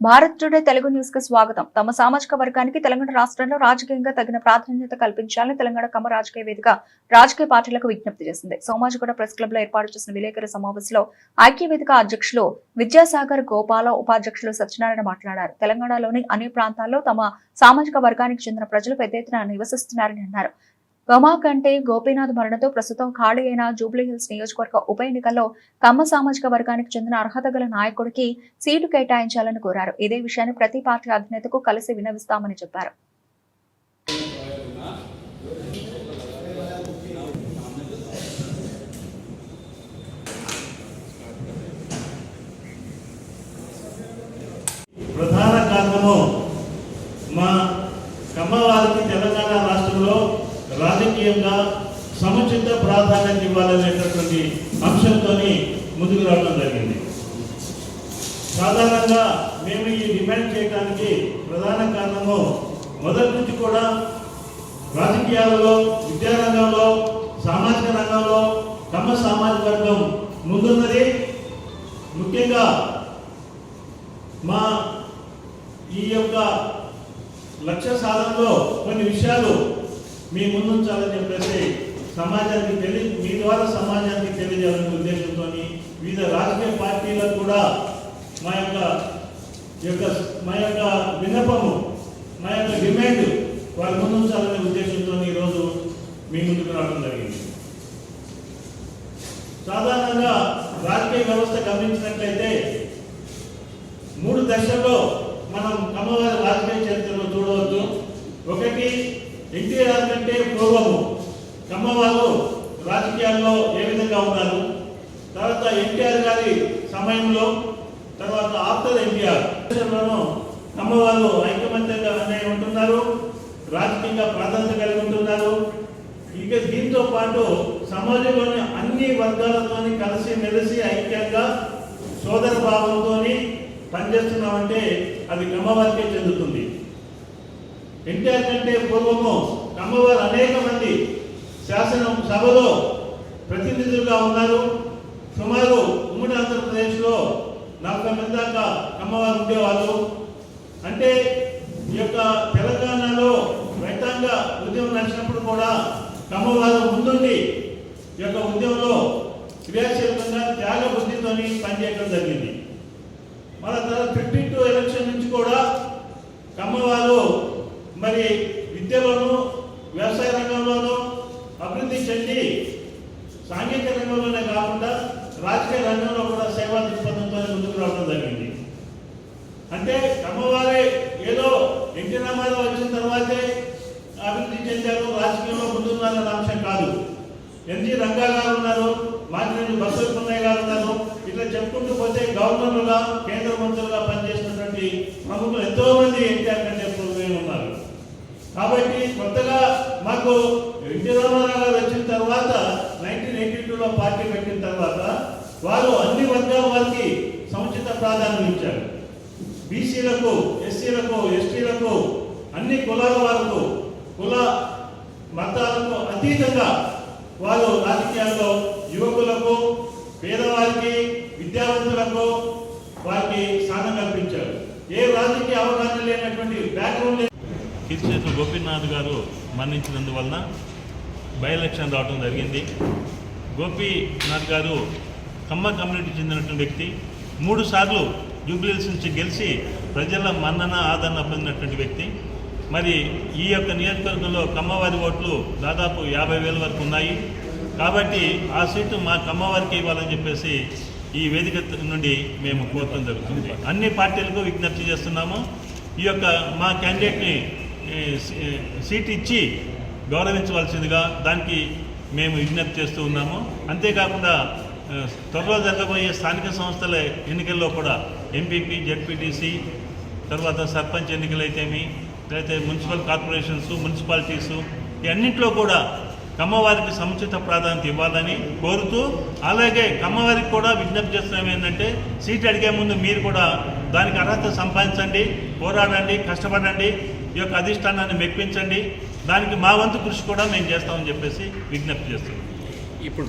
Bharat today Telugu న్యూస్కు స్వాగతం. తమ సామాజిక వర్గానికి తెలంగాణ రాష్ట్రంలో రాజకీయంగా తగిన ప్రాధాన్యత కల్పించాలని తెలంగాణ కమ్మ రాజకీయ వేదిక రాజకీయ పార్టీలకు విజ్ఞప్తి చేసింది. సోమాజిగూడ ప్రెస్ క్లబ్లో ఏర్పాటు చేసిన విలేకరుల సమావేశంలో ఐక్య వేదిక అధ్యక్షులు విద్యాసాగర్ గోపాల ఉపాధ్యక్షులు సత్యనారాయణ మాట్లాడారు. తెలంగాణలోని అన్ని ప్రాంతాల్లో తమ సామాజిక వర్గానికి చెందిన ప్రజలు పెద్ద ఎత్తున నివసిస్తున్నారని అన్నారు. ఉమాకంటే గోపీనాథ్ మరణతో ప్రస్తుతం ఖాళీ అయిన జూబ్లీహిల్స్ నియోజకవర్గ ఉప ఎన్నికల్లో కమ్మ సామాజిక వర్గానికి చెందిన అర్హత గల నాయకుడికి సీటు కేటాయించాలని కోరారు. ఇదే విషయాన్ని ప్రతి పార్టీ అధినేతకు కలిసి వినవిస్తామని చెప్పారు ప్రధాన కారణము మా కమ్మవారికి తెలంగాణ రాష్ట్రంలో రాజకీయంగా సముచిత ప్రాధాన్యత ఇవ్వాలనేటటువంటి అంశంతో ముందుకు రావడం జరిగింది. సాధారణంగా మేము ఈ డిమాండ్ చేయడానికి ప్రధాన కారణము మొదటి నుంచి కూడా రాజకీయాలలో విద్యారంగంలో సామాజిక రంగంలో కమ్మ సామాజిక వర్గం ముందున్నది. ముఖ్యంగా మా ఈ యొక్క లక్ష్య సాధనలో కొన్ని విషయాలు మీ ముందుంచాలని చెప్పేసి సమాజానికి తెలియ మీ ద్వారా సమాజానికి తెలియజేయాలనే ఉద్దేశంతో వివిధ రాజకీయ పార్టీలకు కూడా మా యొక్క యొక్క మా యొక్క విన్నపము మా యొక్క డిమాండ్ వారి ముందుంచాలనే ఉద్దేశంతో ఈరోజు మీ ముందుకు రావడం జరిగింది. సాధారణంగా రాజకీయ వ్యవస్థ గమనించినట్లయితే మూడు దశల్లో మనం కమ్మవారి రాజకీయ చరిత్రలో చూడవచ్చు ఒకటి ఎన్టీఆర్ కంటే పూర్వము. కమ్మవారు రాజకీయాల్లో ఏ విధంగా ఉన్నారు? తర్వాత ఎన్టీఆర్ గారి సమయంలో తర్వాత ఆఫ్టర్ ఎన్టీఆర్. దేశంలోనూ అమ్మవారు ఐకమత్యంగా అనే ఉంటున్నారు రాజకీయంగా ప్రాధాన్యత కలిగి ఉంటున్నారు. ఇక దీంతో పాటు సమాజంలోని అన్ని వర్గాలతోని కలిసి మెలిసి ఐక్యంగా సోదర భావంతో పనిచేస్తున్నామంటే అది కమ్మవారికే చెందుతుంది. ఎన్టీఆర్ కంటే పూర్వము కమ్మవారు అనేక మంది సభలో ప్రతినిధులుగా ఉన్నారు. సుమారు ఉమ్మడి ఆంధ్రప్రదేశ్లో నలభై మంది దాకా అమ్మవారు ఉండేవాళ్ళు. అంటే ఈ యొక్క తెలంగాణలో రైతాంగ ఉద్యమం నడిచినప్పుడు కూడా కమ్మవారు ముందుండి ఈ యొక్క ఉద్యమంలో క్రియాశీలకంగా త్యాగ బుద్ధితోని పనిచేయడం జరిగింది. మన తర్వాత ఫిఫ్టీ టూ ఎలక్షన్ నుంచి కూడా కమ్మవారు మరి విద్యలోను రాజకీయ రంగంలో కూడా సేవా దృక్పథంతో ముందుకు రావడం జరిగింది. అంటే అమ్మవారే ఏదో ఎన్టీ రామారావు వచ్చిన తర్వాతే అభివృద్ధి చెందారు రాజకీయంలో ముందున్నారన్న అంశం కాదు. ఎన్జి రంగా గారు ఉన్నారు మాజీ బసవపున్నయ్య గారు ఉన్నారు. ఇట్లా చెప్పుకుంటూ పోతే గవర్నర్లుగా కేంద్ర మంత్రులుగా పనిచేసినటువంటి ప్రముఖులు ఎంతో మంది ఎన్టీఆర్ కంటే ఉన్నారు. కాబట్టి కొత్తగా మాకు ఎన్టీ రామారావు గారు వచ్చిన తర్వాత నైన్టీన్ ఎయిటీ టూలో పార్టీ పెట్టిన తర్వాత వారు అన్ని వర్గాల వారికి సముచిత ప్రాధాన్యం ఇచ్చారు. బీసీలకు ఎస్సీలకు ఎస్టీలకు అన్ని కులాల వారికి కుల మతాలకు అతీతంగా వారు రాజకీయాల్లో యువకులకు పేదవారికి విద్యావంతులకు వారికి స్థానం కల్పించారు. ఏ రాజకీయ అవగాహన లేనటువంటి బ్యాక్గ్రౌండ్ కీర్తిశేషు గోపీనాథ్ గారు మరణించినందువలన బై ఎలక్షన్ రావడం జరిగింది. గోపీనాథ్ గారు కమ్మ కమ్యూనిటీ చెందినటువంటి వ్యక్తి. మూడు సార్లు జూబ్లీస్ నుంచి గెలిచి ప్రజల మన్నన ఆదరణ పొందినటువంటి వ్యక్తి. మరి ఈ యొక్క నియోజకవర్గంలో కమ్మవారి ఓట్లు దాదాపు యాభై వేల వరకు ఉన్నాయి. కాబట్టి ఆ సీటు మా కమ్మవారికి ఇవ్వాలని చెప్పేసి ఈ వేదిక నుండి మేము కోరటం జరుగుతుంది. అన్ని పార్టీలకు విజ్ఞప్తి చేస్తున్నాము. ఈ యొక్క మా క్యాండిడేట్ని సీట్ ఇచ్చి గౌరవించవలసిందిగా దానికి మేము విజ్ఞప్తి చేస్తూ ఉన్నాము. అంతేకాకుండా త్వరలో జరగబోయే స్థానిక సంస్థల ఎన్నికల్లో కూడా ఎంపీపీ జెడ్పీటీసీ తర్వాత సర్పంచ్ ఎన్నికలైతేమి లేకపోతే మున్సిపల్ కార్పొరేషన్స్ మున్సిపాలిటీసు ఈ అన్నింటిలో కూడా కమ్మవారికి సముచిత ప్రాధాన్యత ఇవ్వాలని కోరుతూ అలాగే కమ్మవారికి కూడా విజ్ఞప్తి చేస్తున్నాం ఏంటంటే సీట్ అడిగే ముందు మీరు కూడా దానికి అర్హత సంపాదించండి పోరాడండి కష్టపడండి ఈ యొక్క అధిష్టానాన్ని మెప్పించండి. దానికి మా వంతు కృషి కూడా మేము చేస్తామని చెప్పేసి విజ్ఞప్తి చేస్తున్నాం.